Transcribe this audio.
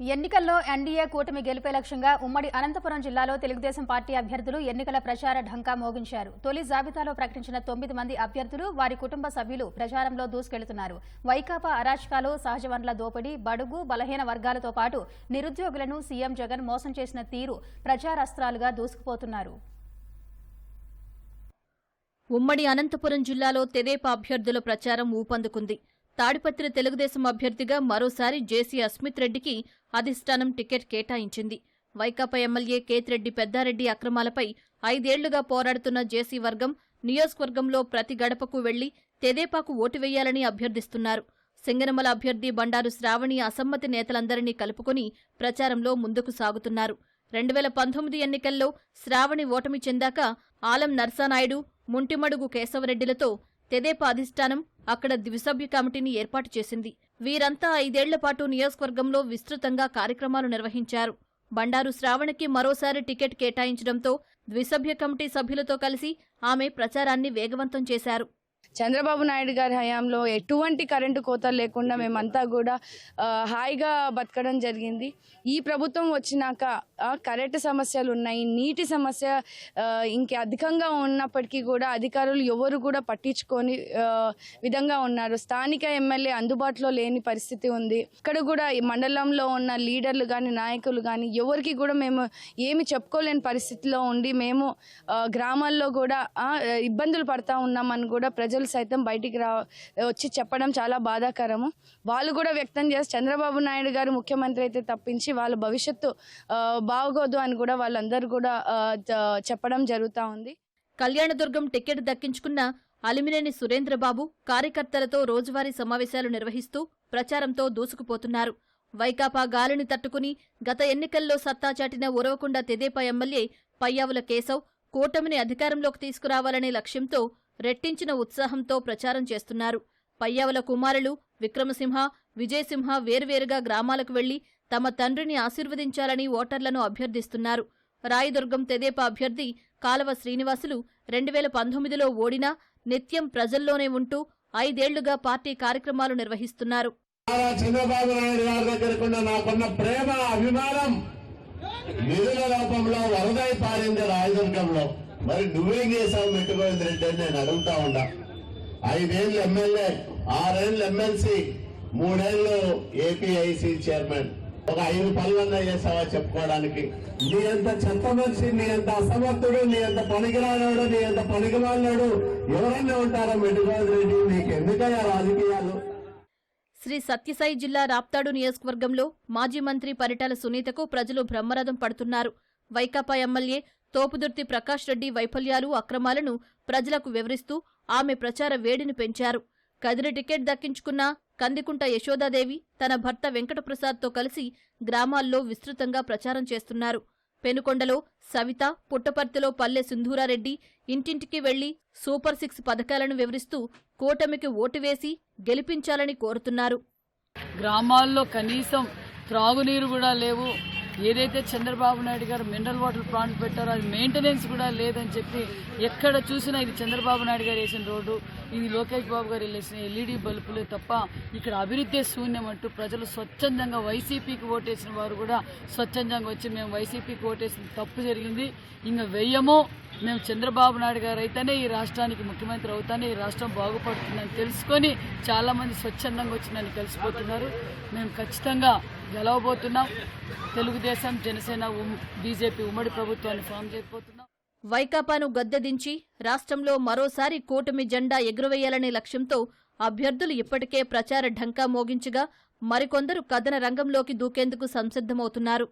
ఎన్నికల్లో ఎన్డీఏ కూటమి గెలిపే లక్ష్యంగా ఉమ్మడి అనంతపురం జిల్లాలో తెలుగుదేశం పార్టీ అభ్యర్థులు ఎన్నికల ప్రచార ఢంకా మోగించారు. తొలి జాబితాలో ప్రకటించిన తొమ్మిది మంది అభ్యర్థులు వారి కుటుంబ సభ్యులు ప్రచారంలో దూసుకెళ్తున్నారు. వైకాపా అరాచకాలు సహజ వనరుల దోపిడీ బడుగు బలహీన వర్గాలతో పాటు నిరుద్యోగులను సీఎం జగన్ మోసం చేసిన తీరు ప్రచారాస్త్రాలుగా దూసుకుపోతున్నారు. ఉమ్మడి అనంతపురం జిల్లాలో తెదేపా అభ్యర్థుల ప్రచారం ఊపందుకుంది. తాడిపత్రి తెలుగుదేశం అభ్యర్థిగా మరోసారి జేసీ అస్మిత్ రెడ్డికి అధిష్టానం టికెట్ కేటాయించింది. వైకాపా ఎమ్మెల్యే కేతిరెడ్డి పెద్దారెడ్డి అక్రమాలపై ఐదేళ్ళుగా పోరాడుతున్న జేసీ వర్గం నియోజకవర్గంలో ప్రతి గడపకు వెళ్ళి తెదేపాకు ఓటు వేయాలని అభ్యర్థిస్తున్నారు. సింగనమల అభ్యర్థి బండారు శ్రావణి అసమ్మతి నేతలందరినీ కలుపుకుని ప్రచారంలో ముందుకు సాగుతున్నారు. రెండు వేల పంతొమ్మిది ఎన్నికల్లో శ్రావణి ఓటమి చెందాక ఆలం నర్సానాయుడు ముంటిమడుగు కేశవరెడ్డిలతో తెదేపా అధిష్టానం అక్కడ ద్విసభ్య కమిటీని ఏర్పాటు చేసింది. వీరంతా ఐదేళ్ళ పాటు నియోజకవర్గంలో విస్తృతంగా కార్యక్రమాలు నిర్వహించారు. బండారు శ్రావణికి మరోసారి టికెట్ కేటాయించడంతో ద్విసభ్య కమిటీ సభ్యులతో కలిసి ఆమె ప్రచారాన్ని వేగవంతం చేశారు. చంద్రబాబు నాయుడు గారి హయాంలో ఎటువంటి కరెంటు కోతలు లేకుండా మేమంతా కూడా హాయిగా బతకడం జరిగింది. ఈ ప్రభుత్వం వచ్చినాక కరెంటు సమస్యలు ఉన్నాయి నీటి సమస్య ఇంకే అధికంగా ఉన్నప్పటికీ కూడా అధికారులు ఎవరు కూడా పట్టించుకొని విధంగా ఉన్నారు. స్థానిక ఎమ్మెల్యే అందుబాటులో లేని పరిస్థితి ఉంది. ఇక్కడ కూడా ఈ మండలంలో ఉన్న లీడర్లు కానీ నాయకులు కానీ ఎవరికి కూడా మేము ఏమి చెప్పుకోలేని పరిస్థితిలో ఉండి మేము గ్రామాల్లో కూడా ఇబ్బందులు పడతా ఉన్నామని కూడా ప్రజలు సైతం బయటికి రా వచ్చి చెప్పడం చాలా బాధాకరము. వాళ్ళు కూడా వ్యక్తం చేసి చంద్రబాబు నాయుడు గారు ముఖ్యమంత్రి అయితే తప్పించి వాళ్ళ భవిష్యత్తు బాగోదు అని కూడా వాళ్ళందరూ కూడా చెప్పడం జరుగుతూ ఉంది. కళ్యాణదుర్గం టికెట్ దక్కించుకున్న అలిమినేని సురేంద్రబాబు కార్యకర్తలతో రోజువారీ సమావేశాలు నిర్వహిస్తూ ప్రచారంతో దూసుకుపోతున్నారు. వైకాపా గాలిని తట్టుకుని గత ఎన్నికల్లో సత్తా చాటిన ఉరవకుండా తెదేపా ఎమ్మెల్యే పయ్యావుల కేశవ్ కూటమిని అధికారంలోకి తీసుకురావాలనే లక్ష్యంతో రెట్టించిన ఉత్సాహంతో ప్రచారం చేస్తున్నారు. పయ్యావల కుమారులు విక్రమసింహ విజయసింహ వేర్వేరుగా గ్రామాలకు వెళ్ళి తమ తండ్రిని ఆశీర్వదించాలని ఓటర్లను అభ్యర్థిస్తున్నారు. రాయదుర్గం తెదేపా అభ్యర్థి కాలవ శ్రీనివాసులు రెండు వేల పంతొమ్మిదిలో ఓడినా నిత్యం ప్రజల్లోనే ఉంటూ ఐదేళ్ళుగా పార్టీ కార్యక్రమాలు నిర్వహిస్తున్నారు. చంద్రబాబు నాయుడు గారి దగ్గరకున్న నాకున్న ప్రేమ అభిమానం నిధుల లోపంలో వరదై పారింది రాయదుర్గంలో. మరి నువ్వేం చేసావు మెట్టుకోయింది రెడ్డి అని నేను అడుగుతా ఉండా ఐదేళ్ళు ఎమ్మెల్యే ఆరేళ్ళు ఎమ్మెల్సీ మూడేళ్ళు ఏపీఐసి చైర్మన్. ఒక ఐదు పనులన్నా చేసావా చెప్పుకోవడానికి? నీ అంత చెత్త మనిషి నీ అంత అసమర్థుడు నీ అంత పనికిరానాడు నీ అంత పనికిమాలినాడు ఎవరన్నా ఉంటారా మెట్టుకోయింది రెడ్డి నీకు ఎందుకయ్యా రాజకీయాలు? శ్రీ సత్యసాయి జిల్లా రాప్తాడు నియోజకవర్గంలో మాజీ మంత్రి పరిటాల సునీతకు ప్రజలు బ్రహ్మరథం పడుతున్నారు. వైకాపా ఎమ్మెల్యే తోపుదుర్తి ప్రకాష్ రెడ్డి వైఫల్యాలు అక్రమాలను ప్రజలకు వివరిస్తూ ఆమె ప్రచార వేడిని పెంచారు. కదిరి టికెట్ దక్కించుకున్న కందికుంట యశోదాదేవి తన భర్త వెంకటప్రసాద్తో కలిసి గ్రామాల్లో విస్తృతంగా ప్రచారం చేస్తున్నారు. పెనుకొండలో సవిత పుట్టపర్తిలో పల్లె సింధూరారెడ్డి ఇంటింటికి వెళ్ళి సూపర్ సిక్స్ పథకాలను వివరిస్తూ కూటమికి ఓటు వేసి గెలిపించాలని కోరుతున్నారు. గ్రామాల్లో కనీసం త్రాగునీరు కూడా లేవు. ఏదైతే చంద్రబాబు నాయుడు గారు మినరల్ వాటర్ ప్లాంట్ పెట్టారో అది మెయింటెనెన్స్ కూడా లేదని చెప్పి ఎక్కడ చూసినా ఇది చంద్రబాబు నాయుడు గారు వేసిన రోడ్డు ఇది లోకేష్ బాబు గారు వేసిన ఎల్ఈడి బల్బులే తప్ప ఇక్కడ అభివృద్ధి శూన్యం అంటూ ప్రజలు స్వచ్ఛందంగా వైసీపీకి ఓటేసిన వారు కూడా స్వచ్ఛందంగా వచ్చి మేము వైసీపీకి ఓటేసిన తప్పు జరిగింది. ఇంకా వెయ్యమో. మేము చంద్రబాబు నాయుడు గారు అయితేనే ఈ రాష్ట్రానికి ముఖ్యమంత్రి అవుతానే ఈ రాష్ట్రం బాగుపడుతుందని తెలుసుకొని చాలామంది స్వచ్ఛందంగా వచ్చి నన్ను కలిసిపోతున్నారు మేము ఖచ్చితంగా గెలవబోతున్నాం. తెలుగుదేశం జనసేన ఉమ్- బీజేపీ ఉమ్మడి ప్రభుత్వాన్ని ఫామ్ చేయబోతున్నాం. వైకాపాను గద్దెదించి రాష్ట్రంలో మరోసారి కూటమి జెండా ఎగురవేయాలనే లక్ష్యంతో అభ్యర్థులు ఇప్పటికే ప్రచార ఢంకా మోగించగా మరికొందరు కథన రంగంలోకి దూకేందుకు సంసిద్ధమవుతున్నారు.